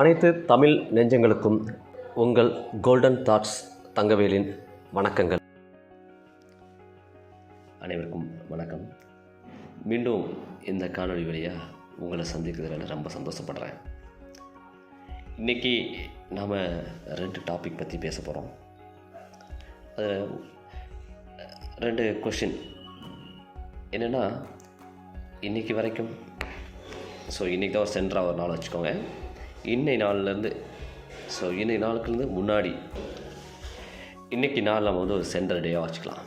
அனைத்து தமிழ் நெஞ்சங்களுக்கும் உங்கள் golden thoughts தங்கவேலின் வணக்கங்கள். அனைவருக்கும் வணக்கம். மீண்டும் இந்த காணொலி வழியாக உங்களை சந்திக்கிறதுல ரொம்ப சந்தோஷப்படுறேன். இன்றைக்கி நாம் ரெண்டு டாபிக் பற்றி பேச போகிறோம் அதில் ரெண்டு கொஷின் என்னென்னா இன்றைக்கி வரைக்கும் ஸோ இன்றைக்கி தான் ஒரு சென்டராக ஒரு நாள் வச்சுக்கோங்க. இன்னை நாள்லேருந்து ஸோ இன்னை நாளுக்குலேருந்து முன்னாடி இன்றைக்கி நாள் நம்ம வந்து ஒரு சென்டர் டேயாக வச்சுக்கலாம்.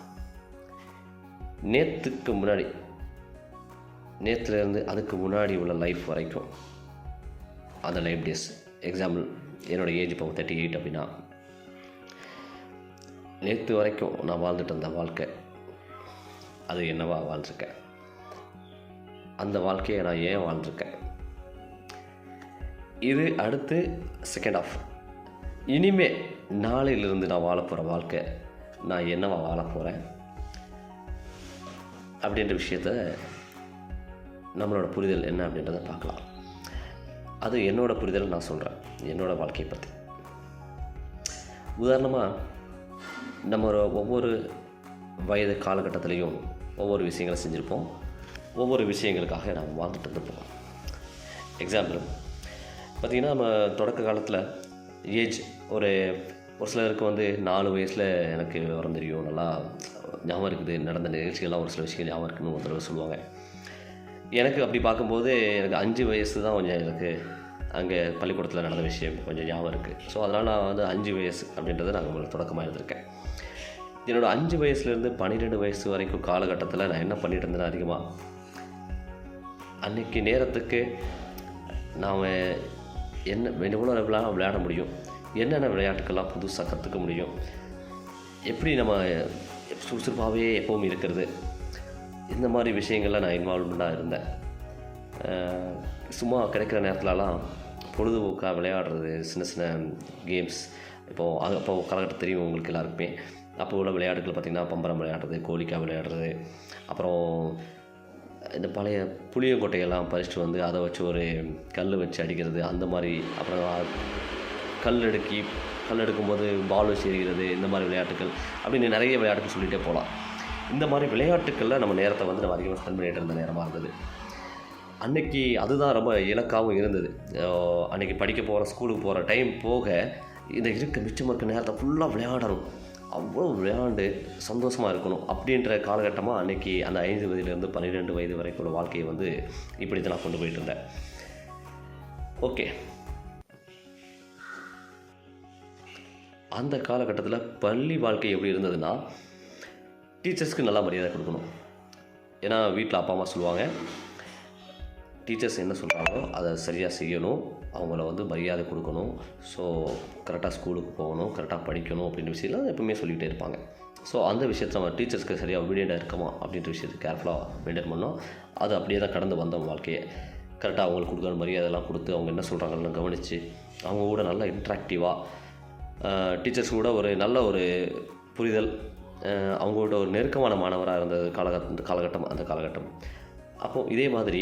நேற்றுக்கு முன்னாடி நேற்றுலேருந்து அதுக்கு முன்னாடி உள்ள லைஃப் வரைக்கும் அந்த லைஃப் டேஸ் எக்ஸாம்பிள் என்னோடய ஏஜ் இப்போ தேர்ட்டி எயிட் அப்படின்னா நேற்று வரைக்கும் நான் வாழ்ந்துட்டு இருந்த வாழ்க்கை அது என்னவா வாழ்ந்துருக்கேன்? அந்த வாழ்க்கையை நான் ஏன் வாழ்ந்துருக்கேன்? இது அடுத்து செகண்ட் ஆஃப் இனிமே நாளையிலிருந்து நான் வாழ போகிற வாழ்க்கை நான் என்னவா வாழ போகிறேன் அப்படின்ற விஷயத்த நம்மளோட புரிதல் என்ன அப்படின்றத பார்க்கலாம். அது என்னோடய புரிதல் நான் சொல்கிறேன் என்னோடய வாழ்க்கையை பற்றி உதாரணமாக நம்ம ஒவ்வொரு வயது காலகட்டத்திலையும் ஒவ்வொரு விஷயங்களை செஞ்சுருப்போம். ஒவ்வொரு விஷயங்களுக்காக நாம் வாழ்ந்துட்டு இருந்திருப்போம். எக்ஸாம்பிள் பார்த்திங்கன்னா நம்ம தொடக்க காலத்தில் ஏஜ் ஒரு ஒரு சிலருக்கு வந்து நாலு வயசில் எனக்கு விவரம் தெரியும். நல்லா ஞாபகம் இருக்குது. நடந்த நிகழ்ச்சிகள்லாம் ஒரு சில விஷயங்கள் ஞாபகம் இருக்குன்னு ஒரு தடவை சொல்லுவாங்க. எனக்கு அப்படி பார்க்கும்போது எனக்கு அஞ்சு வயசு தான் கொஞ்சம் எனக்கு அங்கே பள்ளிக்கூடத்தில் நடந்த விஷயம் கொஞ்சம் ஞாபகம் இருக்குது ஸோ அதனால் நான் வந்து அஞ்சு வயசு அப்படின்றத நான் உங்களுக்கு தொடக்கமாக எழுந்திருக்கேன் என்னோடய அஞ்சு வயசுலேருந்து பன்னிரெண்டு வயசு வரைக்கும் காலகட்டத்தில் நான் என்ன பண்ணிட்டு இருந்தேன் அதிகமாக அன்றைக்கி நேரத்துக்கு நாம் என்ன எவ்வளோ லெவலாக விளையாட முடியும்? என்னென்ன விளையாட்டுக்கெல்லாம் புதுசாக கற்றுக்க முடியும்? எப்படி நம்ம சுறுசுறுப்பாகவே எப்பவும் இருக்கிறது? இந்த மாதிரி விஷயங்கள்லாம் நான் இன்வால்வ்மெண்ட்டாக இருந்தேன். சும்மா கிடைக்கிற நேரத்துலலாம் பொழுதுபோக்காக விளையாடுறது சின்ன சின்ன கேம்ஸ் இப்போது அது அப்போ காலகட்டம் தெரியும் உங்களுக்கு எல்லாருக்குமே. அப்போ உள்ள விளையாட்டுகள் பார்த்திங்கன்னா பம்பரம் விளையாடுறது கோழிக்காய் விளையாடுறது. அப்புறம் இந்த பழைய புளியங்கொட்டையெல்லாம் பறிச்சுட்டு வந்து அதை வச்சு ஒரு கல் வச்சு அடிக்கிறது அந்த மாதிரி அப்புறம் கல் எடுக்கி கல் எடுக்கும்போது பால் வச்சு எறிகிறது இந்த மாதிரி விளையாட்டுகள் அப்படின்னு நிறைய விளையாட்டுகள் சொல்லிகிட்டே போகலாம். இந்த மாதிரி விளையாட்டுக்களில் நம்ம நேரத்தை வந்து நம்ம அதிகமாக ஸ்பெண்ட் பண்ணிகிட்டு இருந்த நேரமாக இருந்தது. அன்னைக்கு அதுதான் ரொம்ப இலக்காகவும் இருந்தது. அன்றைக்கி அன்னைக்கு படிக்க போகிற ஸ்கூலுக்கு போகிற டைம் போக இந்த இருக்க மிச்சம் இருக்க நேரத்தை ஃபுல்லாக விளையாடணும். அவ்வளோ விளையாண்டு சந்தோஷமாக இருக்கணும் அப்படின்ற காலகட்டமாக அன்னைக்கு அந்த ஐந்து வயதுலேருந்து பன்னிரெண்டு வயது வரைக்கும் உள்ள வாழ்க்கையை வந்து இப்படி தான் நான் கொண்டு போயிட்டு இருந்தேன். ஓகே. அந்த காலகட்டத்தில் பள்ளி வாழ்க்கை எப்படி இருந்ததுன்னா டீச்சர்ஸ்க்கு நல்லா மரியாதை கொடுக்கணும். ஏன்னா வீட்டில் அப்பா அம்மா சொல்லுவாங்க டீச்சர்ஸ் என்ன சொல்கிறாங்களோ அதை சரியாக செய்யணும். அவங்கள வந்து மரியாதை கொடுக்கணும். ஸோ கரெக்டாக ஸ்கூலுக்கு போகணும் கரெக்டாக படிக்கணும் அப்படின்ற விஷயம்லாம் எப்பவுமே சொல்லிகிட்டே இருப்பாங்க. ஸோ அந்த விஷயத்தில் நம்ம டீச்சர்ஸ்க்கு சரியாக ஒபீடியண்டாக இருக்கமா அப்படின்ற விஷயத்தை கேர்ஃபுல்லாக மெயின்டைன் பண்ணோம் அது அப்படியே தான் கடந்து வந்தோம் வாழ்க்கையை. கரெக்டாக அவங்களுக்கு கொடுக்குற மரியாதைலாம் கொடுத்து அவங்க என்ன சொல்கிறாங்கன்னு கவனித்து அவங்க கூட நல்லா இன்ட்ராக்டிவாக டீச்சர்ஸ் கூட ஒரு நல்ல ஒரு புரிதல் அவங்களோட ஒரு நெருக்கமான மாணவராக இருந்தது காலகட்ட காலகட்டம் அந்த காலகட்டம். அப்போது இதே மாதிரி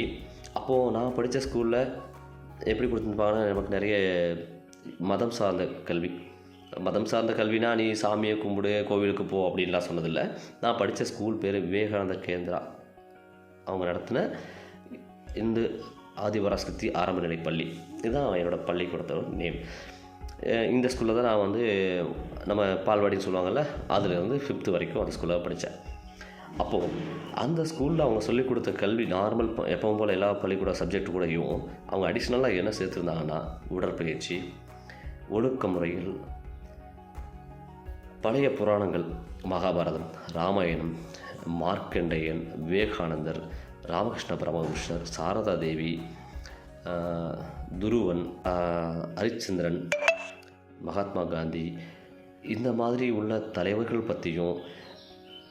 அப்போது நான் படித்த ஸ்கூலில் எப்படி கொடுத்துருப்பாங்கன்னா நமக்கு நிறைய மதம் சார்ந்த கல்வி. மதம் சார்ந்த கல்வினா நீ சாமியை கும்பிடு கோவிலுக்கு போ அப்படின்லாம் சொன்னதில்லை. நான் படித்த ஸ்கூல் பேர் விவேகானந்த கேந்திரா. அவங்க நடத்தின இந்து ஆதிபராசக்தி ஆரம்ப நிலை பள்ளி. இதுதான் என்னோடய பள்ளிக்கூடத்தோட நேம் இந்த ஸ்கூலில் தான் நான் வந்து நம்ம பால்வாடின்னு சொல்லுவாங்கள்ல அதில் வந்து ஃபிஃப்த்து வரைக்கும் அந்த ஸ்கூலில் படித்தேன். அப்போது அந்த ஸ்கூலில் அவங்க சொல்லிக் கொடுத்த கல்வி நார்மல் எப்பவும் போல் எல்லா பள்ளிக்கூட சப்ஜெக்ட் கூடயும் அவங்க அடிஷ்னலாக என்ன சேர்த்துருந்தாங்கன்னா உடற்பயிற்சி ஒழுக்க முறைகள் பழைய புராணங்கள் மகாபாரதம் ராமாயணம் மார்க்கண்டேயன் விவேகானந்தர் ராமகிருஷ்ண பரமகிருஷ்ணர் சாரதா தேவி துருவன் ஹரிச்சந்திரன் மகாத்மா காந்தி இந்த மாதிரி உள்ள தலைவர்கள் பற்றியும்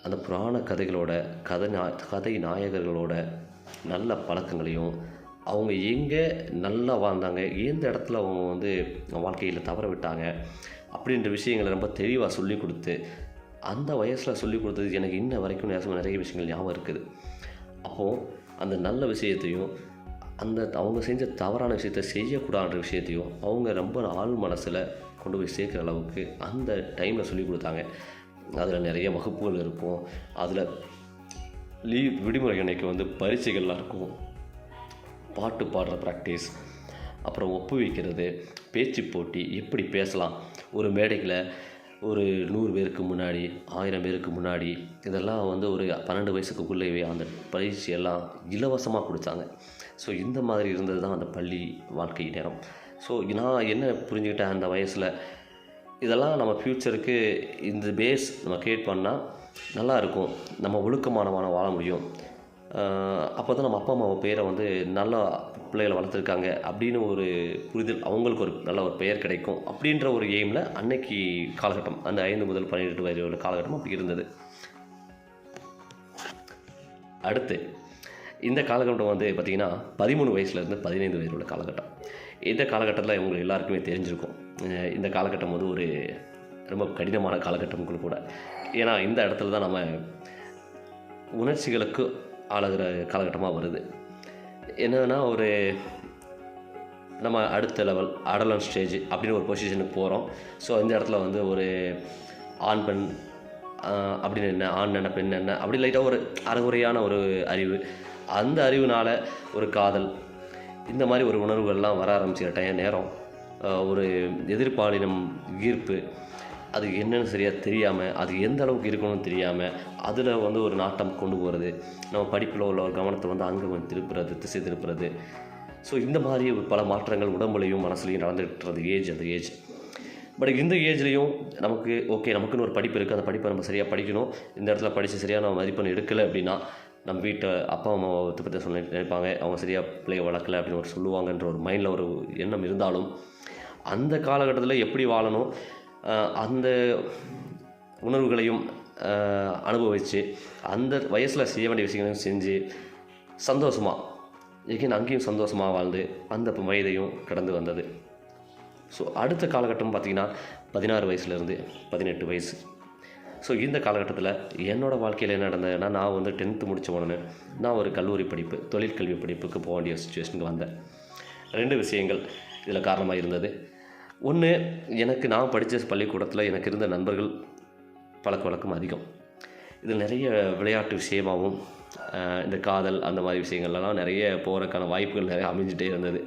அந்த புராண கதைகளோட கதை நா கதை நாயகர்களோட நல்ல பழக்கங்களையும் அவங்க எங்கே நல்லா வாழ்ந்தாங்க எந்த இடத்துல அவங்க வந்து வாழ்க்கையில் தவற விட்டாங்க அப்படின்ற விஷயங்களை ரொம்ப தெளிவாக சொல்லி கொடுத்து அந்த வயசில் சொல்லி கொடுத்தது எனக்கு இன்ன வரைக்கும் நிறைய நிறைய விஷயங்கள் ஞாபகம் இருக்குது. அப்போது அந்த நல்ல விஷயத்தையும் அந்த அவங்க செஞ்ச தவறான விஷயத்த செய்யக்கூடாதுன்ற விஷயத்தையும் அவங்க ரொம்ப ஆள் மனசில் கொண்டு போய் சேர்க்குற அளவுக்கு அந்த டைமில் சொல்லி கொடுத்தாங்க. அதில் நிறைய வகுப்புகள் இருக்கும். அதில் லீவ் விடுமுறை அன்னைக்கு வந்து பரீட்சைகள்லாம் இருக்கும். பாட்டு பாடுற ப்ராக்டிஸ் அப்புறம் ஒப்பு வைக்கிறது பேச்சு போட்டி எப்படி பேசலாம்? ஒரு மேடையில் ஒரு நூறு பேருக்கு முன்னாடி ஆயிரம் பேருக்கு முன்னாடி இதெல்லாம் வந்து ஒரு பன்னெண்டு வயசுக்குள்ளேயே அந்த பயிற்சி எல்லாம் இலவசமாக கொடுத்தாங்க. ஸோ இந்த மாதிரி இருந்தது தான் அந்த பள்ளி வாழ்க்கை நேரம். ஸோ நான் என்ன புரிஞ்சுக்கிட்டேன் அந்த வயசில்? இதெல்லாம் நம்ம ஃப்யூச்சருக்கு இந்த பேஸ் நம்ம கிரியேட் பண்ணால் நல்லா இருக்கும் நம்ம ஒழுக்கமானமான வாழ முடியும். அப்போ தான் நம்ம அப்பா அம்மா பேரை வந்து நல்லா பிள்ளைகளை வளர்த்துருக்காங்க அப்படின்னு ஒரு புரிதல் அவங்களுக்கு ஒரு நல்ல ஒரு பெயர் கிடைக்கும் அப்படின்ற ஒரு எய்மில் அன்னைக்கு காலகட்டம் அந்த ஐந்து முதல் பன்னிரெண்டு வயது உள்ள காலகட்டம் அப்படி இருந்தது. அடுத்து இந்த காலகட்டம் வந்து பார்த்திங்கன்னா பதிமூணு வயசுலேருந்து பதினைந்து வயது உள்ள காலகட்டம். இந்த காலகட்டத்தில் இவங்களுக்கு எல்லாருக்குமே தெரிஞ்சிருக்கும். இந்த காலகட்டம் வந்து ஒரு ரொம்ப கடினமான காலகட்டம் கூட. ஏன்னா இந்த இடத்துல தான் நம்ம உணர்ச்சிகளுக்கு ஆளாகிற காலகட்டமாக வருது. என்னன்னா ஒரு நம்ம அடுத்த லெவல் அடலன் ஸ்டேஜ் அப்படின்னு ஒரு பொசிஷனுக்கு போகிறோம் ஸோ இந்த இடத்துல வந்து ஒரு ஆண் பெண் அப்படின்னு என்ன ஆண் என்ன பெண் என்ன அப்படி லைட்டாக ஒரு அறகுறையான ஒரு அறிவு. அந்த அறிவினால ஒரு காதல் இந்த மாதிரி ஒரு உணர்வுகள்லாம் வர ஆரம்பிச்சுக்கிட்டேன் நேரம். ஒரு எதிர்பாலினம் ஈர்ப்பு. அது என்னென்னு சரியாக தெரியாமல் அது எந்த அளவுக்கு இருக்கணும்னு தெரியாமல் அதில் வந்து ஒரு நாட்டம் கொண்டு போகிறது நம்ம படிப்பில் உள்ள ஒரு கவனத்தை வந்து அங்கே கொஞ்சம் திருப்புறது திசை திருப்புறது. ஸோ இந்த மாதிரி பல மாற்றங்கள் உடம்புலையும் மனசுலையும் நடந்துகிட்டு ஏஜ் அந்த ஏஜ். பட் இந்த ஏஜ்லேயும் நமக்கு ஓகே நமக்குன்னு ஒரு படிப்பு இருக்குது அந்த படிப்பை நம்ம சரியாக படிக்கணும். இந்த இடத்துல படித்து சரியான மதிப்பெண் எடுக்கலை அப்படின்னா நம்ம வீட்டை அப்பா அம்மாவை பற்றி சொல்லி நினைப்பாங்க. அவங்க சரியாக பிள்ளைய வளர்க்கல அப்படின்னு ஒரு சொல்லுவாங்கன்ற ஒரு மைண்டில் ஒரு எண்ணம் இருந்தாலும் அந்த காலகட்டத்தில் எப்படி வாழணும்? அந்த உணர்வுகளையும் அனுபவித்து அந்த வயசில் செய்ய வேண்டிய விஷயங்களையும் செஞ்சு சந்தோஷமாக எகைன் அங்கேயும் சந்தோஷமாக வாழ்ந்து அந்த வயதையும் கடந்து வந்தது. ஸோ அடுத்த காலகட்டம் பார்த்திங்கன்னா பதினாறு வயசுலேருந்து பதினெட்டு வயசு. ஸோ இந்த காலகட்டத்தில் என்னோடய வாழ்க்கையில் என்ன நடந்ததுன்னா நான் வந்து டென்த்து முடித்த உடனே நான் ஒரு கல்லூரி படிப்பு தொழிற்கல்வி படிப்புக்கு போக வேண்டிய சுச்சுவேஷனுக்கு வந்தேன். ரெண்டு விஷயங்கள் இதில் காரணமாக இருந்தது. ஒன்று எனக்கு நான் படித்த பள்ளிக்கூடத்தில் எனக்கு இருந்த நண்பர்கள் பழக்க வழக்கம் அதிகம். இது நிறைய விளையாட்டு விஷயமாகவும் இந்த காதல் அந்த மாதிரி விஷயங்கள்லாம் நிறைய போகிறதுக்கான வாய்ப்புகள் நிறைய அமைஞ்சிட்டே இருந்தது.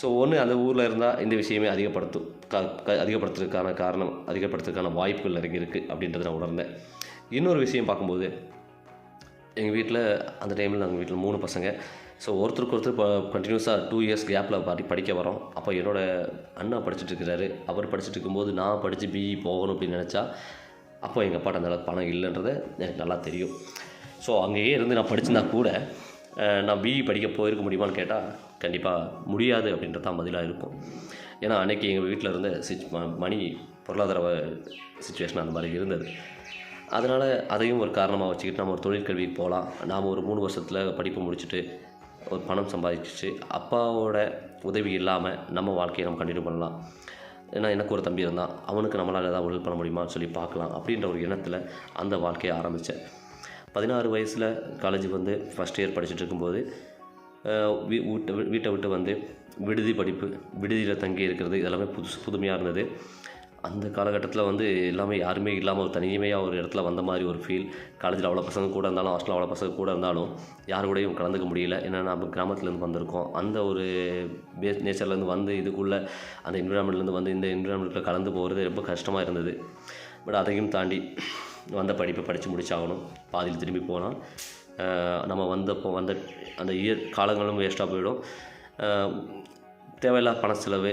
ஸோ ஒன்று அந்த ஊரில் இருந்தால் இந்த விஷயமே அதிகப்படுத்தும். க க அதிகப்படுத்துறதுக்கான காரணம் அதிகப்படுத்துறதுக்கான வாய்ப்புகள் நிறைய இருக்குது அப்படின்றத நான் உணர்ந்தேன். இன்னொரு விஷயம் பார்க்கும்போது எங்கள் வீட்டில் அந்த டைமில் நாங்கள் வீட்டில் மூணு பசங்க. ஸோ ஒருத்தருக்கு ஒருத்தர் இப்போ கண்டினியூஸாக டூ இயர்ஸ் கேப்பில் படி படிக்க வரோம் அப்போ என்னோடய அண்ணா படிச்சுட்டு இருக்கிறாரு. அவர் படிச்சுட்டு இருக்கும்போது நான் படித்து பிஇ போகணும் அப்படின்னு நினச்சா அப்போ எங்கள் அப்பாட்ட அந்த அளவுக்கு பணம் இல்லைன்றது எனக்கு நல்லா தெரியும். ஸோ அங்கேயே இருந்து நான் படிச்சிருந்தா கூட நான் பிஇ படிக்க போயிருக்க முடியுமான்னு கேட்டால் கண்டிப்பாக முடியாது அப்படின்றது தான் பதிலாக இருக்கும். ஏன்னா அன்னைக்கு எங்கள் வீட்டில் இருந்த சிச் மணி பொருளாதார சுச்சுவேஷன் அந்த மாதிரி இருந்தது. அதனால் அதையும் ஒரு காரணமாக வச்சுக்கிட்டு நம்ம ஒரு தொழிற்கல்விக்கு போகலாம் நாம் ஒரு மூணு வருஷத்தில் படிப்பு முடிச்சுட்டு ஒரு பணம் சம்பாதிச்சு அப்பாவோட உதவி இல்லாமல் நம்ம வாழ்க்கையை நம்ம கண்டினியூ பண்ணலாம். ஏன்னா எனக்கு ஒரு தம்பி இருந்தான். அவனுக்கு நம்மளால் ஏதாவது உதவி பண்ண முடியுமான்னு சொல்லி பார்க்கலாம் அப்படின்ற ஒரு எண்ணத்தில் அந்த வாழ்க்கையை ஆரம்பித்தேன் பதினாறு வயசில் காலேஜ் வந்து ஃபஸ்ட் இயர் படிச்சுட்டு இருக்கும்போது வீட்டை வீட்டை விட்டு வந்து விடுதி படிப்பு விடுதியில் தங்கி இருக்கிறது இதெல்லாமே புதுசு புதுமையாக இருந்தது. அந்த காலகட்டத்தில் வந்து எல்லாமே யாருமே இல்லாமல் ஒரு தனிமையாக ஒரு இடத்துல வந்த மாதிரி ஒரு ஃபீல் காலேஜில் அவ்வளோ பசங்க கூட இருந்தாலும் ஹாஸ்டலில் அவ்வளோ பசங்க கூட இருந்தாலும் யார் கூடயும் கலந்துக்க முடியல. ஏன்னா நம்ம கிராமத்துலேருந்து வந்திருக்கோம். அந்த ஒரு பேஸ் நேச்சர்லேருந்து வந்து இதுக்குள்ளே அந்த என்விரான்மெண்ட்லேருந்து வந்து இந்த என்விரான்மெண்ட்டில் கலந்து போகிறது ரொம்ப கஷ்டமாக இருந்தது. பட் அதையும் தாண்டி வந்த படிப்பை படித்து முடிச்சாகணும். பாதியில் திரும்பி போனால் நம்ம வந்தப்போ வந்த அந்த இயர் காலங்களும் வேஸ்ட்டாக போயிடும். தேவையில்லா பண செலவு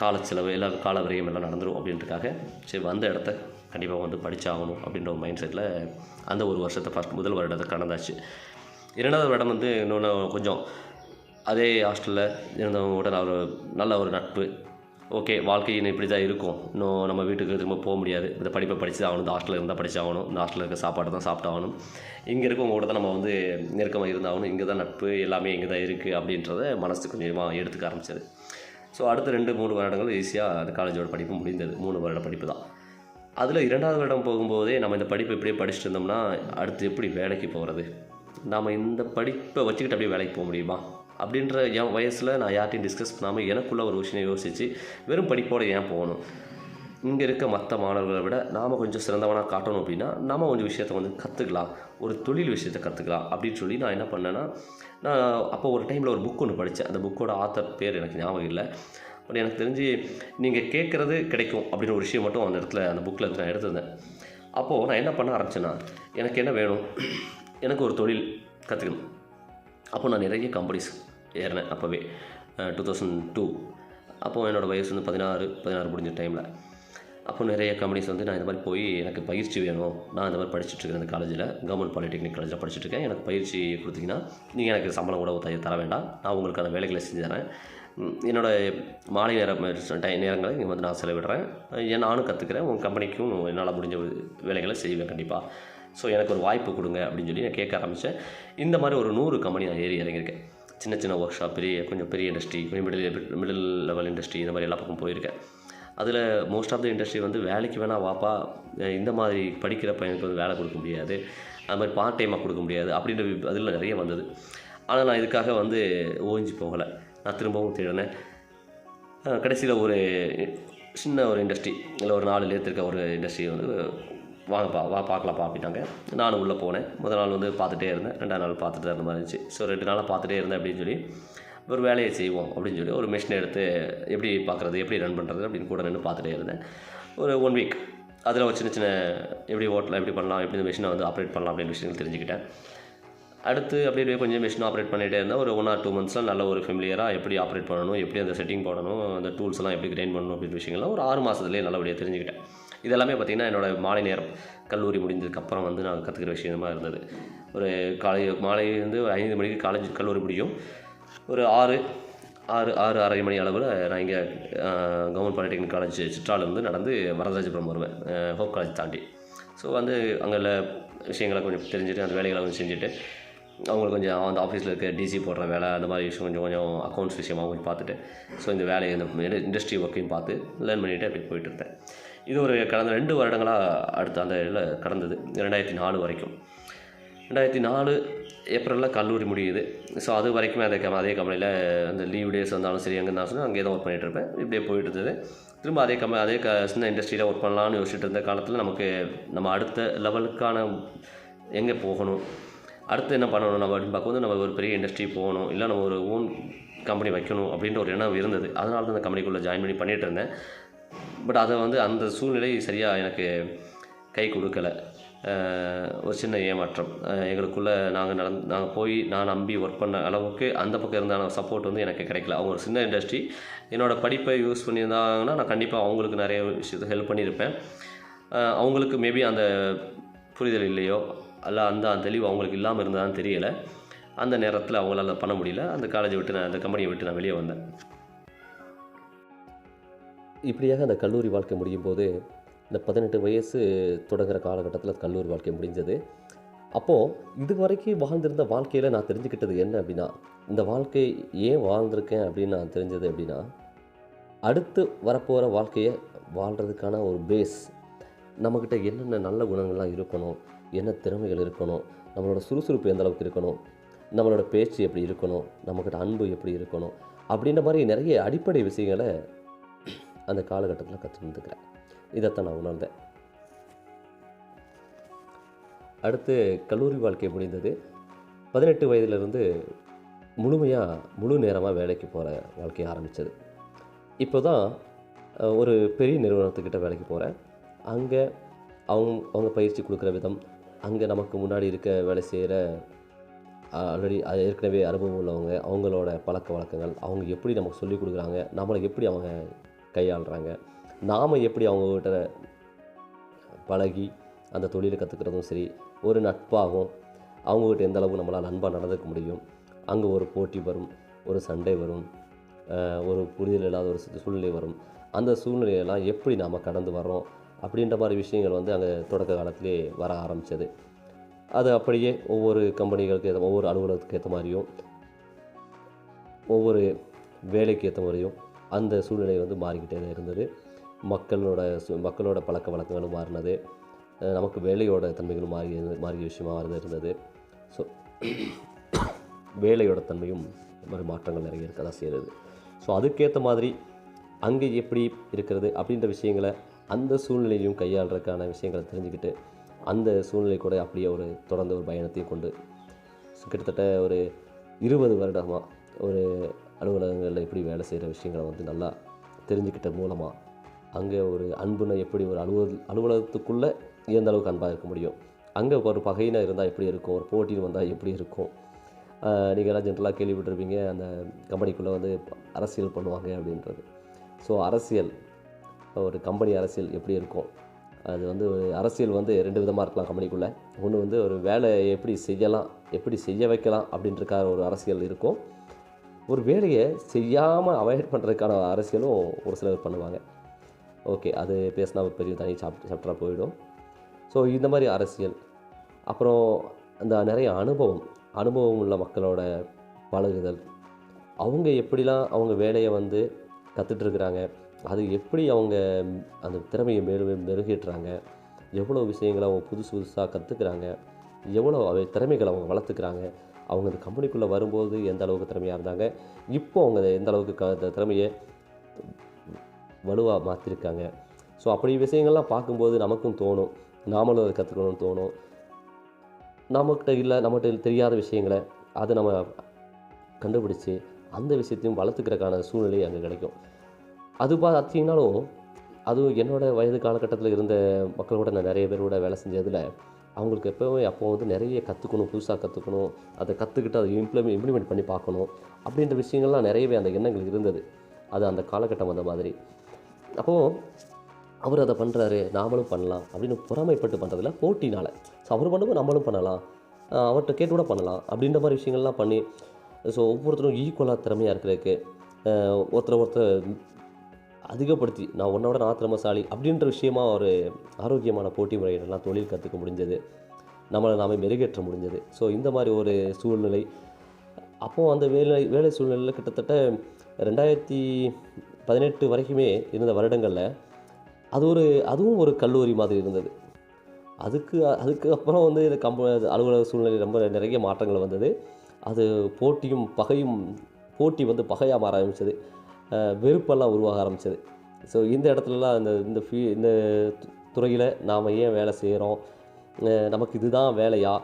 கால செலவு எல்லா கால விரயம் எல்லாம் நடந்துடும் அப்படின்றதுக்காக. சரி வந்த இடத்த கண்டிப்பாக வந்து படித்தாகணும் அப்படின்ற ஒரு மைண்ட் செட்டில் அந்த ஒரு வருஷத்தை ஃபஸ்ட் முதல் வருடத்தை கடந்தாச்சு. இரண்டாவது வருடம் வந்து இன்னொன்று கொஞ்சம் அதே ஹாஸ்டலில் இருந்தவங்க நான் ஒரு நல்ல ஒரு நட்பு ஓகே வாழ்க்கை இப்படி தான் இருக்கும். இன்னும் நம்ம வீட்டுக்கு திரும்ப போக முடியாது. இந்த படிப்பை படித்து ஆகணும். இந்த ஹாஸ்டலில் இருந்தால் படித்தாகணும் இந்த ஹாஸ்டலில் இருக்க சாப்பாடு தான் சாப்பிட்டாகணும் இங்கே இருக்கவங்க கூட தான் நம்ம வந்து நெருக்கமாக இருந்தாகணும். இங்கே தான் நட்பு எல்லாமே இங்கே தான் இருக்குது அப்படின்றத மனசு கொஞ்சமாக எடுத்துக்க ஆரம்பிச்சது. ஸோ அடுத்த ரெண்டு மூணு வருடங்கள் ஈஸியாக அந்த காலேஜோட படிப்பு முடிந்தது. மூணு வருட படிப்பு தான். அதில் இரண்டாவது வருடம் போகும்போதே நம்ம இந்த படிப்பு இப்படியே படிச்சுட்டு இருந்தோம்னா அடுத்து எப்படி வேலைக்கு போகிறது நாம் இந்த படிப்பை வச்சுக்கிட்டு அப்படியே வேலைக்கு போக முடியுமா? அப்படின்ற என் வயசில் நான் யார்ட்டையும் டிஸ்கஸ் பண்ணாமல் எனக்குள்ள ஒரு விஷயம் யோசித்து வெறும் படிப்போடு ஏன் போகணும்? இங்கே இருக்க மற்ற மாணவர்களை விட நாம் கொஞ்சம் சிறந்தவனாக காட்டணும் அப்படின்னா நாம் கொஞ்சம் விஷயத்தை வந்து கற்றுக்கலாம் ஒரு தொழில் விஷயத்தை கற்றுக்கலாம் அப்படின்னு சொல்லி நான் என்ன பண்ணேன்னா நான் அப்போ ஒரு டைமில் ஒரு புக் ஒன்று படித்தேன் அந்த புக்கோட ஆத்தர் பேர் எனக்கு ஞாபகம் இல்லை. பட் எனக்கு தெரிஞ்சு நீங்கள் கேட்குறது கிடைக்கும் அப்படின்னு ஒரு விஷயம் மட்டும் அந்த இடத்துல அந்த புக்கில் நான் எடுத்திருந்தேன். அப்போது நான் என்ன பண்ண ஆரம்பிச்சேன்னா எனக்கு என்ன வேணும்? எனக்கு ஒரு தொழில் கற்றுக்கணும் அப்போ நான் நிறைய கம்பெனிஸ் ஏறினேன் அப்போவே. டூ தௌசண்ட் டூ அப்போது என்னோடய வயசு வந்து பதினாறு பதினாறு முடிஞ்ச டைமில் அப்போ நிறைய கம்பெனிஸ் வந்து நான் இந்த மாதிரி போய் எனக்கு பயிற்சி வேணும். நான் இந்த மாதிரி படிச்சுட்டு இருக்கேன் இந்த காலேஜில் கவர்மெண்ட் பாலிடெக்னிக் காலேஜில் படிச்சுட்டு இருக்கேன். எனக்கு பயிற்சி கொடுத்தீங்கன்னா நீங்கள் எனக்கு சம்பளம் கூட த- தர வேண்டாம். நான் உங்களுக்கான வேலைகளை செஞ்சு தரேன். என்னோட மாலை நேரம் டை நேரங்களை இங்கே வந்து நான் செலவிடுறேன். ஏன் நானும் கற்றுக்கிறேன் உங்கள் கம்பெனிக்கும் என்னால் முடிஞ்ச வேலைகளை செய்வேன் கண்டிப்பாக ஸோ எனக்கு ஒரு வாய்ப்பு கொடுங்க அப்படின்னு சொல்லி நான் கேட்க ஆரம்பித்தேன் இந்த மாதிரி ஒரு நூறு கம்பெனி நான் ஏறி இறங்கியிருக்கேன். சின்ன சின்ன ஒர்க் ஷாப் பெரிய கொஞ்சம் பெரிய இண்டஸ்ட்ரி கொஞ்சம் மிடில் மிடில் லெவல் இண்டஸ்ட்ரி இந்த மாதிரி எல்லா பக்கம் போயிருக்கேன். அதில் மோஸ்ட் ஆஃப் த இண்டஸ்ட்ரி வந்து வேலைக்கு வேணால் வாப்பா இந்த மாதிரி படிக்கிற பையனுக்கு வந்து வேலை கொடுக்க முடியாது. அது மாதிரி பார்ட் டைமாக கொடுக்க முடியாது அப்படின்ற அதில் நிறைய வந்தது. ஆனால் நான் இதுக்காக வந்து ஓஞ்சி போகலை. நான் திரும்பவும் தேடினேன். கடைசியில் ஒரு சின்ன ஒரு இண்டஸ்ட்ரி இல்லை ஒரு நாலு லேத்து இருக்க ஒரு இண்டஸ்ட்ரி வந்து வாங்கப்பா வா பார்க்கலாம்ப்பா அப்படின்னாங்க. நானும் உள்ளே போனேன். முதல் நாள் வந்து பார்த்துட்டே இருந்தேன். ரெண்டாம் நாள் பார்த்துட்டு இருந்த மாதிரி இருந்துச்சு. ஸோ ரெண்டு நாளாக பார்த்துட்டே இருந்தேன் அப்படின்னு சொல்லி ஒரு வேலையை செய்வோம் அப்படின்னு சொல்லி ஒரு மிஷினை எடுத்து எப்படி பார்க்குறது எப்படி ரன் பண்ணுறது அப்படின்னு கூட நின்று பார்த்துட்டே இருந்தேன். ஒரு ஒன் வீக் அதில் ஒரு சின்ன சின்ன எப்படி ஓட்டலாம் எப்படி பண்ணலாம் எப்படி இந்த மிஷினை வந்து ஆப்ரேட் பண்ணலாம் அப்படின்னு விஷயங்கள் தெரிஞ்சுக்கிட்டேன். அடுத்து அப்படியே அப்படியே கொஞ்சம் மிஷின் ஆப்ரேட் பண்ணிகிட்டே இருந்தால் ஒரு ஒன் ஆர் டூ மந்த்ஸில் நல்ல ஒரு ஃபெமிலியராக எப்படி ஆப்ரேட் பண்ணணும் எப்படி அந்த செட்டிங் போடணும் அந்த டூல்ஸ்லாம் எப்படி கிரைண்ட் பண்ணணும் அப்படின்ற விஷயங்கள்லாம் ஒரு ஆறு மாதத்துலேயே நல்லபடியாக தெரிஞ்சுக்கிட்டேன். இதெல்லாமே பார்த்திங்கன்னா என்னோட மாலை நேரம் கல்லூரி முடிஞ்சதுக்கப்புறம் வந்து நான் கற்றுக்கிற விஷயமாக இருந்தது. ஒரு காலை மாலை வந்து ஒரு ஐந்து மணிக்கு காலேஜ் கல்லூரி முடியும். ஒரு ஆறு ஆறு ஆறு அரை மணி அளவில் நான் இங்கே கவர்மெண்ட் பாலிடெக்னிக் காலேஜ் சிற்றாலேருந்து நடந்து வரதராஜபுரம் வருவேன். ஹோப் காலேஜ் தாண்டி. ஸோ வந்து அங்கே விஷயங்களை கொஞ்சம் தெரிஞ்சுட்டு அந்த வேலைகளை கொஞ்சம் செஞ்சுட்டு அவங்களுக்கு கொஞ்சம் அந்த ஆஃபீஸில் இருக்க டிசி போடுற வேலை அந்த மாதிரி விஷயம் கொஞ்சம் கொஞ்சம் அக்கௌண்ட்ஸ் விஷயமாக கொஞ்சம் பார்த்துட்டு ஸோ இந்த வேலையை இந்த இண்டஸ்ட்ரி ஒர்க்கையும் பார்த்து லேர்ன் பண்ணிவிட்டு அப்படி போயிட்டு இருந்தேன். இது ஒரு கடந்த ரெண்டு வருடங்களாக அடுத்த அந்த இதில் கடந்தது ரெண்டாயிரத்தி நாலு வரைக்கும். ரெண்டாயிரத்தி நாலு ஏப்ரலில் கல்லூரி முடியுது. ஸோ அது வரைக்குமே அதே கம் அதே கம்பெனியில் அந்த லீவ் டேஸ் வந்தாலும் சரி எங்கே இருந்தாலும் சரி அங்கே தான் ஒர்க் பண்ணிகிட்டு இருப்பேன். இப்படியே போயிட்டு இருந்தது. திரும்ப அதே கம்பெனி அதே க சின்ன இண்டஸ்ட்ரியில் ஒர்க் பண்ணலாம்னு யோசிச்சுட்டு இருந்த காலத்தில் நமக்கு நம்ம அடுத்த லெவலுக்கான எங்கே போகணும்? அடுத்து என்ன பண்ணணும்? நம்ம அப்படின்னு பார்க்கும்போது நம்ம ஒரு பெரிய இண்டஸ்ட்ரி போகணும். இல்லை நம்ம ஒரு ஓன் கம்பெனி வைக்கணும் அப்படின்ற ஒரு எண்ணம் இருந்தது. அதனால தான் அந்த கம்பெனிக்குள்ளே ஜாயின் பண்ணி பண்ணிகிட்டு இருந்தேன். பட் அதை வந்து அந்த சூழ்நிலை சரியாக எனக்கு கை கொடுக்கல. ஒரு சின்ன ஏமாற்றம். எங்களுக்குள்ளே நாங்கள் நடந் நாங்கள் போய் நான் நம்பி ஒர்க் பண்ண அளவுக்கு அந்த பக்கம் இருந்தான சப்போர்ட் வந்து எனக்கு கிடைக்கல. அவங்க ஒரு சின்ன இண்டஸ்ட்ரி என்னோடய படிப்பை யூஸ் பண்ணியிருந்தாங்கன்னா நான் கண்டிப்பாக அவங்களுக்கு நிறைய விஷயத்தை ஹெல்ப் பண்ணியிருப்பேன். அவங்களுக்கு மேபி அந்த புரிதல் இல்லையோ அல்ல அந்த அந்த தெளிவு அவங்களுக்கு இல்லாமல் இருந்ததான்னு தெரியலை. அந்த நேரத்தில் அவங்களால பண்ண முடியல. அந்த காலேஜை விட்டு நான் அந்த கம்பெனியை விட்டு நான் வெளியே வந்தேன். இப்படியாக அந்த கல்லூரி வாழ்க்கை முடியும் போது இந்த பதினெட்டு வயசு தொடங்குகிற காலகட்டத்தில் கல்லூரி வாழ்க்கை முடிஞ்சது. அப்போது இது வரைக்கும் வாழ்ந்திருந்த வாழ்க்கையில் நான் தெரிஞ்சுக்கிட்டது என்ன அப்படின்னா இந்த வாழ்க்கை ஏன் வாழ்ந்திருக்கேன் அப்படின்னு நான் தெரிஞ்சது அப்படின்னா அடுத்து வரப்போகிற வாழ்க்கையை வாழ்கிறதுக்கான ஒரு பேஸ் நம்மக்கிட்ட என்னென்ன நல்ல குணங்கள்லாம் இருக்கணும் என்ன திறமைகள் இருக்கணும் நம்மளோட சுறுசுறுப்பு எந்த அளவுக்கு இருக்கணும் நம்மளோட பேச்சு எப்படி இருக்கணும் நம்மக்கிட்ட அன்பு எப்படி இருக்கணும் அப்படின்ற மாதிரி நிறைய அடிப்படை விஷயங்களை அந்த காலகட்டத்தில் கற்றுருந்துக்கிறேன் இதைத்தான் நான் உணர்ந்தேன். அடுத்து கல்லூரி வாழ்க்கை முடிந்தது. பதினெட்டு வயதிலிருந்து முழுமையாக முழு நேரமாக வேலைக்கு போகிற வாழ்க்கையை ஆரம்பித்தது இப்போ தான் ஒரு பெரிய நிறுவனத்துக்கிட்ட வேலைக்கு போகிறேன் அங்கே அவங்க அவங்க பயிற்சி கொடுக்குற விதம் அங்கே நமக்கு முன்னாடி இருக்க வேலை செய்கிற ஆல்ரெடி ஏற்கனவே அனுபவம் உள்ளவங்க அவங்களோட பழக்க வழக்கங்கள் அவங்க எப்படி நமக்கு சொல்லிக் கொடுக்குறாங்க நம்மளை எப்படி அவங்க கையாளுறாங்க. நாம் எப்படி அவங்கக்கிட்ட பழகி அந்த தொழிலை கற்றுக்கிறதும் சரி ஒரு நட்பாகும் அவங்கக்கிட்ட எந்த அளவுக்கு நம்மளால் அன்பாக நடந்துக்க முடியும் அங்கே ஒரு போட்டி வரும் ஒரு சண்டை வரும் ஒரு புரிதல் இல்லாத ஒரு சூழ்நிலை வரும் அந்த சூழ்நிலையெல்லாம் எப்படி நாம் கடந்து வர்றோம் அப்படின்ற மாதிரி விஷயங்கள் வந்து அங்கே தொடக்க காலத்திலே வர ஆரம்பித்தது அது அப்படியே ஒவ்வொரு கம்பெனிகளுக்கு ஏற்ற ஒவ்வொரு அலுவலகத்துக்கு ஏற்ற மாதிரியும் ஒவ்வொரு வேலைக்கு ஏற்ற மாதிரியும் அந்த சூழ்நிலை வந்து மாறிக்கிட்டே தான் இருந்தது. மக்களோட சு- மக்களோட பழக்க வழக்கங்களும் மாறினது. நமக்கு வேலையோட தன்மைகளும் மாறி மாறிய விஷயமாக தான் இருந்தது. ஸோ வேலையோட தன்மையும் மாதிரி மாற்றங்கள் நிறைய இருக்க தான் செய்கிறது ஸோ அதுக்கேற்ற மாதிரி அங்கே எப்படி இருக்கிறது அப்படின்ற விஷயங்களை அந்த சூழ்நிலையும் கையாளுறதுக்கான விஷயங்களை தெரிஞ்சுக்கிட்டு அந்த சூழ்நிலை கூட அப்படியே ஒரு தொடர்ந்து ஒரு பயணத்தையும் கொண்டு கிட்டத்தட்ட ஒரு இருபது வருடமாக ஒரு அலுவலகங்களில் எப்படி வேலை செய்கிற விஷயங்களை வந்து நல்லா தெரிஞ்சுக்கிட்ட மூலமாக அங்கே ஒரு அன்புனை எப்படி ஒரு அலுவல் அலுவலகத்துக்குள்ளே எந்த அளவுக்கு அன்பாக இருக்க முடியும்? அங்கே ஒரு பகையினா இருந்தால் எப்படி இருக்கும்? ஒரு போட்டின்னு வந்தால் எப்படி இருக்கும்? நீங்கள் எல்லாம் ஜென்ரலாக கேள்விப்பட்டிருப்பீங்க அந்த கம்பெனிக்குள்ளே வந்து அரசியல் பண்ணுவாங்க அப்படின்றது. ஸோ அரசியல் ஒரு கம்பெனி அரசியல் எப்படி இருக்கும்? அது வந்து ஒரு அரசியல் வந்து ரெண்டு விதமாக இருக்கலாம் கம்பெனிக்குள்ளே. ஒன்று வந்து ஒரு வேலை எப்படி செய்யலாம் எப்படி செய்ய வைக்கலாம் அப்படின்றக்கார ஒரு அரசியல் இருக்கும். ஒரு வேலையை செய்யாமல் அவாய்ட் பண்ணுறதுக்கான அரசியலும் ஒரு சிலர் பண்ணுவாங்க. ஓகே அது பேசினா ஒரு பெரிய தனி சாப் சாப்டராக போயிடும். ஸோ இந்த மாதிரி அரசியல். அப்புறம் அந்த நிறைய அனுபவம் அனுபவம் உள்ள மக்களோட பழகுதல். அவங்க எப்படிலாம் அவங்க வேலையை வந்து கற்றுட்ருக்குறாங்க அது எப்படி அவங்க அந்த திறமையை மேலும் மெருகேற்றுறாங்க எவ்வளோ விஷயங்களை அவங்க புதுசு புதுசாக கற்றுக்குறாங்க எவ்வளோ அவை திறமைகளை அவங்க வளர்த்துக்கிறாங்க அவங்க அந்த கம்பெனிக்குள்ளே வரும்போது எந்த அளவுக்கு திறமையாக இருந்தாங்க இப்போ அவங்க எந்த அளவுக்கு க திறமையை வலுவாக மாற்றிருக்காங்க. ஸோ அப்படி விஷயங்கள்லாம் பார்க்கும்போது நமக்கும் தோணும் நாமளும் அதை கற்றுக்கணும்னு தோணும். நம்மக்கிட்ட இல்லை நம்மகிட்ட தெரியாத விஷயங்களை அதை நம்ம கண்டுபிடிச்சி அந்த விஷயத்தையும் வளர்த்துக்கிறதுக்கான சூழ்நிலை அங்கே கிடைக்கும். அது பார்த்தீங்கன்னாலும் அதுவும் என்னோடய வயது காலகட்டத்தில் இருந்த மக்களோட நான் நிறைய பேரோட வேலை செஞ்சதில் அவங்களுக்கு எப்போவுமே அப்போ வந்து நிறைய கற்றுக்கணும் புதுசாக கற்றுக்கணும் அதை கற்றுக்கிட்டு அதை இம்ப்ளிமெண்ட் இம்ப்ளிமெண்ட் பண்ணி பார்க்கணும். அப்படின்ற விஷயங்கள்லாம் நிறையவே அந்த எண்ணங்கள் இருந்தது. அது அந்த காலகட்டம் அந்த மாதிரி. அப்போது அவர் அதை பண்ணுறாரு நாமளும் பண்ணலாம் அப்படின்னு பொறாமைப்பட்டு பண்ணுறதில்ல போட்டினால். ஸோ அவர் பண்ணும்போது நம்மளும் பண்ணலாம். அவர்கிட்ட கேட்டு கூட பண்ணலாம். அப்படின்ற மாதிரி விஷயங்கள்லாம் பண்ணி ஸோ ஒவ்வொருத்தரும் ஈக்குவலாக திறமையாக இருக்கிறதுக்கு ஒருத்தர் ஒருத்தர் அதிகப்படுத்தி நான் உன்னோட நான் திறமசாலி அப்படின்ற விஷயமா ஒரு ஆரோக்கியமான போட்டி முறைகளெல்லாம் தொழில் கற்றுக்க முடிஞ்சது. நம்மளை நாம மெருகேற்ற முடிஞ்சது. ஸோ இந்த மாதிரி ஒரு சூழ்நிலை. அப்போது அந்த வேலை வேலை சூழ்நிலையில் கிட்டத்தட்ட ரெண்டாயிரத்தி பதினெட்டு வரைக்குமே இருந்த வருடங்களில் அது ஒரு அதுவும் ஒரு கல்லூரி மாதிரி இருந்தது. அதுக்கு அதுக்கு அப்புறம் வந்து இந்த கம்ப அலுவலக சூழ்நிலை ரொம்ப நிறைய மாற்றங்கள் வந்தது. அது போட்டியும் பகையும் போட்டி வந்து பகையாக மாற ஆரம்பித்தது வெறுப்பெல்லாம் உருவாக ஆரம்பிச்சது. ஸோ இந்த இடத்துலலாம் இந்த இந்த ஃபீ இந்த துறையில் நாம் ஏன் வேலை செய்கிறோம் நமக்கு இதுதான் வேலையா?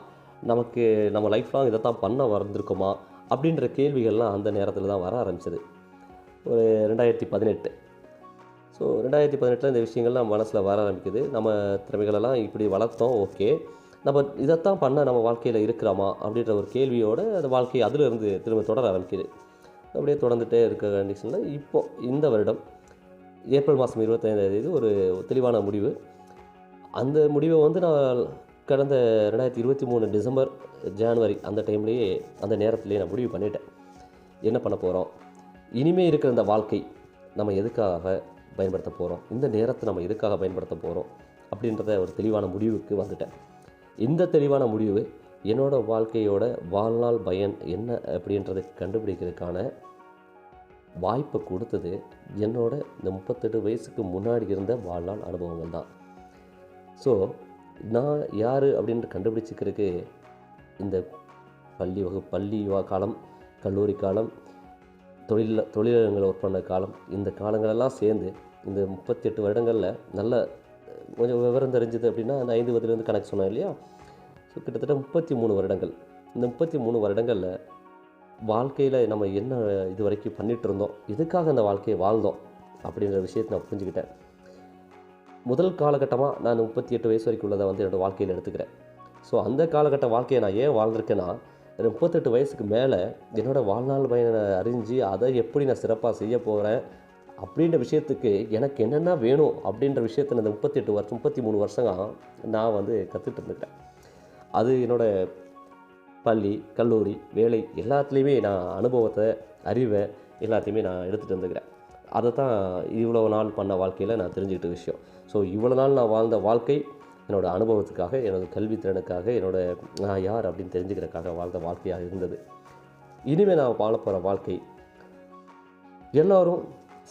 நமக்கு நம்ம லைஃப் லாங் இதை தான் பண்ண வந்திருக்கோமா? அப்படின்ற கேள்விகள்லாம் அந்த நேரத்தில் தான் வர ஆரம்பிச்சது. ஒரு ரெண்டாயிரத்தி பதினெட்டு. ஸோ ரெண்டாயிரத்தி பதினெட்டில் இந்த விஷயங்கள்லாம் மனசில் வர ஆரம்பிக்குது. நம்ம திறமைகளெல்லாம் இப்படி வளர்த்தோம் ஓகே. நம்ம இதைத்தான் பண்ண நம்ம வாழ்க்கையில் இருக்கிறோமா? அப்படின்ற ஒரு கேள்வியோடு அந்த வாழ்க்கை அதிலிருந்து திரும்ப தொடர ஆரம்பிக்குது. அப்படியே தொடர்ந்துகிட்டே இருக்க கண்டிஷனில் இப்போ இந்த வருடம் ஏப்ரல் மாதம் இருபத்தைந்தாம் தேதி ஒரு தெளிவான முடிவு. அந்த முடிவை வந்து நான் கடந்த ரெண்டாயிரத்தி இருபத்தி மூணு டிசம்பர் ஜான்வரி அந்த டைம்லேயே அந்த நேரத்துலேயே நான் முடிவு பண்ணிட்டேன். என்ன பண்ண போகிறோம் இனிமேல் இருக்கிற இந்த வாழ்க்கை நம்ம எதுக்காக பயன்படுத்த போகிறோம் இந்த நேரத்தை நம்ம எதுக்காக பயன்படுத்த போகிறோம் அப்படின்றத ஒரு தெளிவான முடிவுக்கு வந்துட்டேன். இந்த தெளிவான முடிவு என்னோட வாழ்க்கையோட வாழ்நாள் பயன் என்ன அப்படின்றதை கண்டுபிடிக்கிறதுக்கான வாய்ப்பை கொடுத்தது என்னோட இந்த முப்பத்தெட்டு வயசுக்கு முன்னாடி இருந்த வாழ்நாள் அனுபவங்கள் தான். ஸோ நான் யார் அப்படின்ட்டு கண்டுபிடிச்சிக்கிறதுக்கு இந்த பள்ளி வகு பள்ளி காலம் கல்லூரி காலம் தொழில் தொழிலகங்கள் ஒர்க் பண்ண காலம் இந்த காலங்களெல்லாம் சேர்ந்து இந்த முப்பத்தெட்டு வருடங்களில் நல்ல கொஞ்சம் விவரம் தெரிஞ்சது அப்படின்னா அந்த ஐந்து வயதுலேருந்து கணக்கு சொன்னேன் இல்லையா? ஸோ கிட்டத்தட்ட முப்பத்தி மூணு வருடங்கள். இந்த முப்பத்தி மூணு வருடங்களில் வாழ்க்கையில் நம்ம என்ன இது வரைக்கும் பண்ணிட்டு இருந்தோம்? எதுக்காக அந்த வாழ்க்கையை வாழ்ந்தோம்? அப்படின்ற விஷயத்தை நான் புரிஞ்சுக்கிட்டேன். முதல் காலகட்டமாக நான் முப்பத்தி எட்டு வயசு வரைக்கும் உள்ளதை வந்து என்னோடய வாழ்க்கையில் எடுத்துக்கிறேன். ஸோ அந்த காலகட்ட வாழ்க்கையை நான் ஏன் வாழ்ந்திருக்கேன்னா முப்பத்தெட்டு வயசுக்கு மேலே என்னோடய வாழ்நாள் பயனை அறிஞ்சு அதை எப்படி நான் சிறப்பாக செய்ய போகிறேன் அப்படின்ற விஷயத்துக்கு எனக்கு என்னென்ன வேணும் அப்படின்ற விஷயத்தை இந்த முப்பத்தெட்டு வருஷம் முப்பத்தி மூணு வருஷங்க நான் வந்து கற்றுட்டு இருந்துக்கிறேன். அது என்னோட பள்ளி கல்லூரி வேலை எல்லாத்துலேயுமே நான் அனுபவத்தை அறிவை எல்லாத்தையுமே நான் எடுத்துகிட்டு வந்துக்கிறேன். அதை தான் இவ்வளோ நாள் பண்ண வாழ்க்கையில் நான் தெரிஞ்சுக்கிட்ட விஷயம். ஸோ இவ்வளோ நாள் நான் வாழ்ந்த வாழ்க்கை என்னோடய அனுபவத்துக்காக என்னோட கல்வித்திறனுக்காக என்னோடய நான் யார் அப்படின்னு தெரிஞ்சுக்கிறதுக்காக வாழ்ந்த வாழ்க்கையாக இருந்தது. இனிமேல் நான் வாழ போகிற வாழ்க்கை எல்லோரும்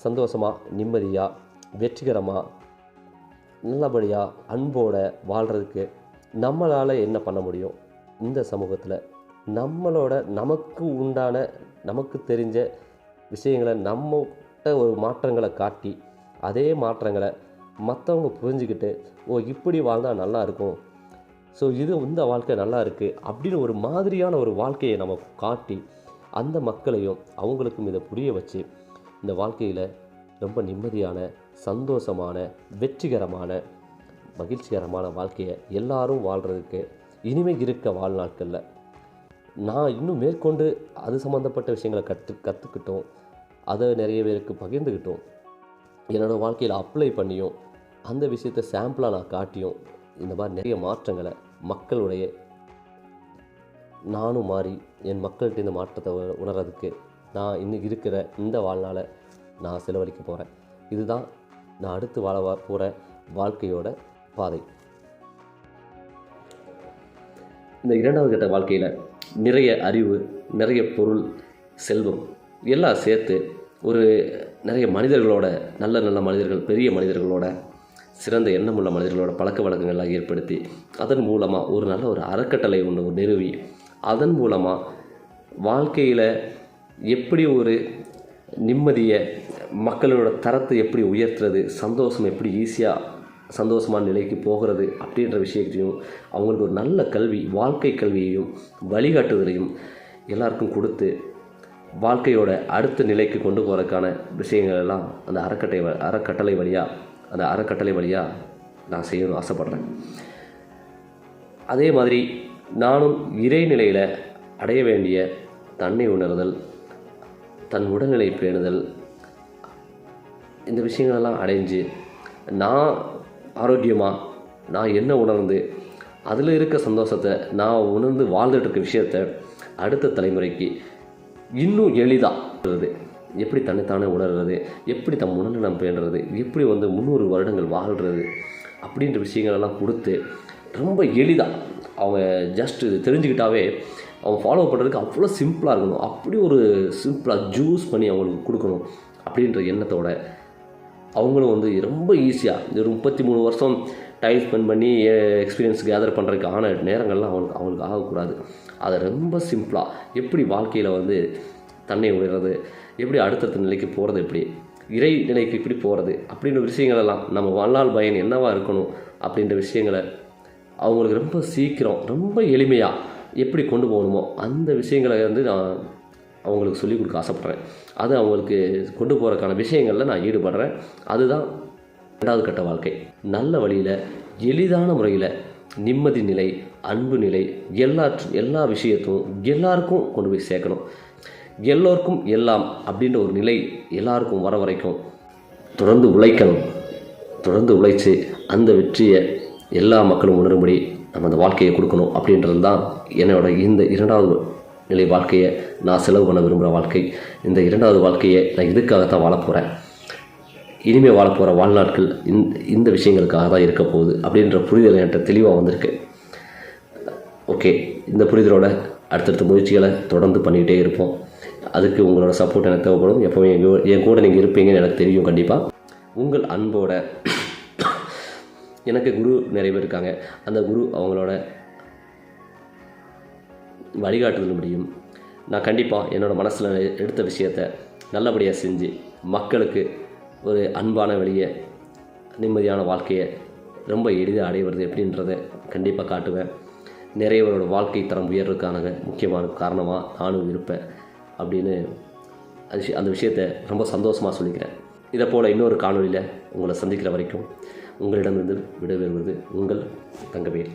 சந்தோஷமாக நிம்மதியாக வெற்றிகரமாக நல்லபடியாக அன்போட வாழ்கிறதுக்கு நம்மளால் என்ன பண்ண முடியும்? இந்த சமூகத்தில் நம்மளோட நமக்கு உண்டான நமக்கு தெரிஞ்ச விஷயங்களை நம்மகிட்ட ஒரு மாற்றங்களை காட்டி அதே மாற்றங்களை மற்றவங்க புரிஞ்சுக்கிட்டு ஓ இப்படி வாழ்ந்தால் நல்லா இருக்கும். ஸோ இது இந்த வாழ்க்கை நல்லா இருக்குது அப்படின்னு ஒரு மாதிரியான ஒரு வாழ்க்கையை நம்ம காட்டி அந்த மக்களையும் அவங்களுக்கும் இதை புரிய வச்சு இந்த வாழ்க்கையில் ரொம்ப நிம்மதியான சந்தோஷமான வெற்றிகரமான மகிழ்ச்சிகரமான வாழ்க்கையை எல்லாரும் வாழ்கிறதுக்கு இனிமே இருக்க வாழ்நாட்களில். நான் இன்னும் மேற்கொண்டு அது சம்மந்தப்பட்ட விஷயங்களை கற்று கற்றுக்கிட்டோம் அதை நிறைய பேருக்கு பகிர்ந்துக்கிட்டோம். என்னோடய வாழ்க்கையில் அப்ளை பண்ணியும் அந்த விஷயத்தை சாம்பிளாக நான் காட்டியும் இந்த மாதிரி நிறைய மாற்றங்களை மக்களுடைய நானும் மாறி என் மக்கள்கிட்ட இந்த மாற்றத்தை உணர்றதுக்கு நான் இன்னும் இருக்கிற இந்த வாழ்நாளை நான் செலவழிக்க போகிறேன் இதுதான் நான் அடுத்து வாழ போகிற வாழ்க்கையோட பாதை. இந்த இரண்டாவது கட்ட வாழ்க்கையில் நிறைய அறிவு நிறைய பொருள் செல்வம் எல்லாம் சேர்த்து ஒரு நிறைய மனிதர்களோட நல்ல நல்ல மனிதர்கள் பெரிய மனிதர்களோட சிறந்த எண்ணமுள்ள மனிதர்களோட பழக்க வழக்கங்கள்லாம் ஏற்படுத்தி அதன் மூலமாக ஒரு நல்ல ஒரு அறக்கட்டளை ஒன்று நிறுவி அதன் மூலமாக வாழ்க்கையில் எப்படி ஒரு நிம்மதியை மக்களோட தரத்தை எப்படி உயர்த்துறது சந்தோஷம் எப்படி ஈஸியாக சந்தோஷமான நிலைக்கு போகிறது அப்படின்ற விஷயத்தையும் அவங்களுக்கு ஒரு நல்ல கல்வி வாழ்க்கை கல்வியையும் வழிகாட்டுதலையும் எல்லாருக்கும் கொடுத்து வாழ்க்கையோட அடுத்த நிலைக்கு கொண்டு போகிறதுக்கான விஷயங்கள் எல்லாம் அந்த அறக்கட்டை வ- அறக்கட்டளை வழியாக அந்த அறக்கட்டளை வழியாக நான் செய்யணும்னு ஆசைப்பட்றேன். அதே மாதிரி நானும் இறைநிலையில் அடைய வேண்டிய தன்னை உணர்தல் தன் உடல்நிலை பேணுதல் இந்த விஷயங்களெல்லாம் அடைஞ்சு நான் ஆரோக்கியமாக நான் என்ன உணர்ந்து? அதில் இருக்க சந்தோஷத்தை நான் உணர்ந்து வாழ்ந்துட்டு இருக்க விஷயத்த அடுத்த தலைமுறைக்கு இன்னும் எளிதாக எப்படி தன்னைத்தானே உணர்றது? எப்படி தம் உணர்நலம் பேணுறது? எப்படி வந்து முந்நூறு வருடங்கள் வாழ்கிறது அப்படின்ற விஷயங்களெல்லாம் கொடுத்து ரொம்ப எளிதாக அவங்க ஜஸ்ட் தெரிஞ்சுக்கிட்டாவே அவங்க ஃபாலோ பண்ணுறதுக்கு அவ்வளோ சிம்பிளாக இருக்கணும். அப்படி ஒரு சிம்பிளாக ஜூஸ் பண்ணி அவங்களுக்கு கொடுக்கணும் அப்படின்ற எண்ணத்தோட அவங்களும் வந்து ரொம்ப ஈஸியாக ஒரு முப்பத்தி மூணு வருஷம் டைம் ஸ்பெண்ட் பண்ணி எக்ஸ்பீரியன்ஸ் கேதர் பண்ணுறதுக்கு ஆன நேரங்கள்லாம் அவங்களுக்கு அவங்களுக்கு ஆகக்கூடாது. அதை ரொம்ப சிம்பிளாக எப்படி வாழ்க்கையில் வந்து தன்னை உயர்றது எப்படி அடுத்தடுத்த நிலைக்கு போகிறது எப்படி இறை நிலைக்கு இப்படி போகிறது அப்படின்ற விஷயங்களெல்லாம் நம்ம வாழ்நாள் பயன் என்னவாக இருக்கணும் அப்படின்ற விஷயங்களை அவங்களுக்கு ரொம்ப சீக்கிரம் ரொம்ப எளிமையாக எப்படி கொண்டு போகணுமோ அந்த விஷயங்களை வந்து நான் அவங்களுக்கு சொல்லிக் கொடுக்க ஆசைப்பட்றேன். அது அவங்களுக்கு கொண்டு போகிறதுக்கான விஷயங்களில் நான் ஈடுபடுறேன். அதுதான் ரெண்டாவது கட்ட வாழ்க்கை. நல்ல வழியில் எளிதான முறையில் நிம்மதி நிலை அன்பு நிலை எல்லா எல்லா விஷயத்தும் எல்லாருக்கும் கொண்டு போய் சேர்க்கணும். எல்லோருக்கும் எல்லாம் அப்படின்ற ஒரு நிலை எல்லாருக்கும் வர வரைக்கும் தொடர்ந்து உழைக்கணும். தொடர்ந்து உழைச்சி அந்த வெற்றியை எல்லா மக்களும் உணரும்படி நம்ம அந்த வாழ்க்கையை கொடுக்கணும் அப்படின்றது தான் என்னோட இந்த இரண்டாவது நிலை வாழ்க்கையை நான் செலவு பண்ண விரும்புகிற வாழ்க்கை. இந்த இரண்டாவது வாழ்க்கையை நான் இதுக்காகத்தான் வாழப் போகிறேன் இனிமேல் வாழப்போகிற வாழ்நாட்கள் இந்த இந்த விஷயங்களுக்காக தான் இருக்க போகுது அப்படின்ற புரிதல் என்கிட்ட தெளிவாக வந்திருக்கு. ஓகே இந்த புரிதலோட அடுத்தடுத்த முயற்சிகளை தொடர்ந்து பண்ணிக்கிட்டே இருப்போம். அதுக்கு உங்களோட சப்போர்ட் எனக்கு தேவைப்படும். எப்போவும் கூட- என் கூட நீங்கள் இருப்பீங்கன்னு எனக்கு தெரியும் கண்டிப்பாக உங்கள் அன்போட எனக்கு குரு நிறைய பேர் இருக்காங்க. அந்த குரு அவங்களோட வழிகாட்டுதல் முடியும் நான் கண்டிப்பாக என்னோடய மனசில் எடுத்த விஷயத்த நல்லபடியாக செஞ்சு மக்களுக்கு ஒரு அன்பான வழியை நிம்மதியான வாழ்க்கையை ரொம்ப எளிதாக அடைவது எப்படின்றத கண்டிப்பாக காட்டுவேன். நிறையவரோட வாழ்க்கை தரம் உயர்றதுக்கான முக்கியமான காரணமாக நானும் இருப்பேன் அப்படின்னு அது அந்த விஷயத்தை ரொம்ப சந்தோஷமாக சொல்லிக்கிறேன். இதை போல் இன்னொரு காணொலியில் உங்களை சந்திக்கிற வரைக்கும் உங்களிடமிருந்து விடைபெறுவது உங்கள் தங்கவேல்.